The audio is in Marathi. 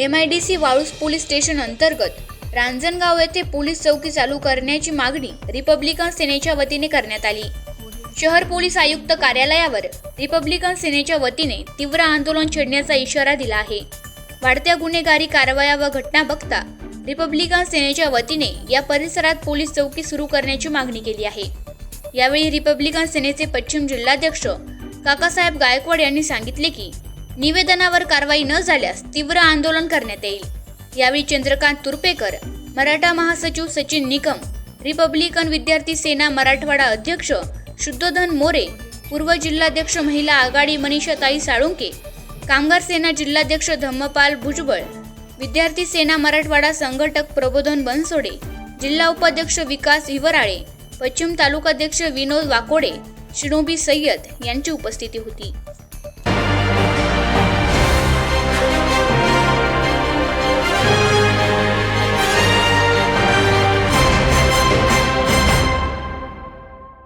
एम आय डी सी वाळूस पोलीस स्टेशन अंतर्गत रांजणगाव येथे पोलीस चौकी चालू करण्याची मागणी रिपब्लिकन सेनेच्या वतीने करण्यात आली. शहर पोलीस आयुक्त कार्यालयावर रिपब्लिकन सेनेच्या वतीने तीव्र आंदोलन छेडण्याचा इशारा दिला आहे. वाढत्या गुन्हेगारी कारवाया व घटना बघता रिपब्लिकन सेनेच्या वतीने या परिसरात पोलीस चौकी सुरू करण्याची मागणी केली आहे. यावेळी रिपब्लिकन सेनेचे पश्चिम जिल्हाध्यक्ष काकासाहेब गायकवाड यांनी सांगितले की निवेदनावर कारवाई न झाल्यास तीव्र आंदोलन करण्यात येईल. यावेळी चंद्रकांत तुर्पेकर मराठा महासचिव सचिन निकम रिपब्लिकन विद्यार्थी सेना मराठवाडा अध्यक्ष शुद्धोधन मोरे पूर्व जिल्हाध्यक्ष महिला आघाडी मनीषाताई साळुंके कामगार सेना जिल्हाध्यक्ष धम्मपाल भुजबळ विद्यार्थी सेना मराठवाडा संघटक प्रबोधन बनसोडे जिल्हा उपाध्यक्ष विकास हिवराळे पश्चिम तालुकाध्यक्ष विनोद वाकोडे शिणोबी सय्यद यांची उपस्थिती होती.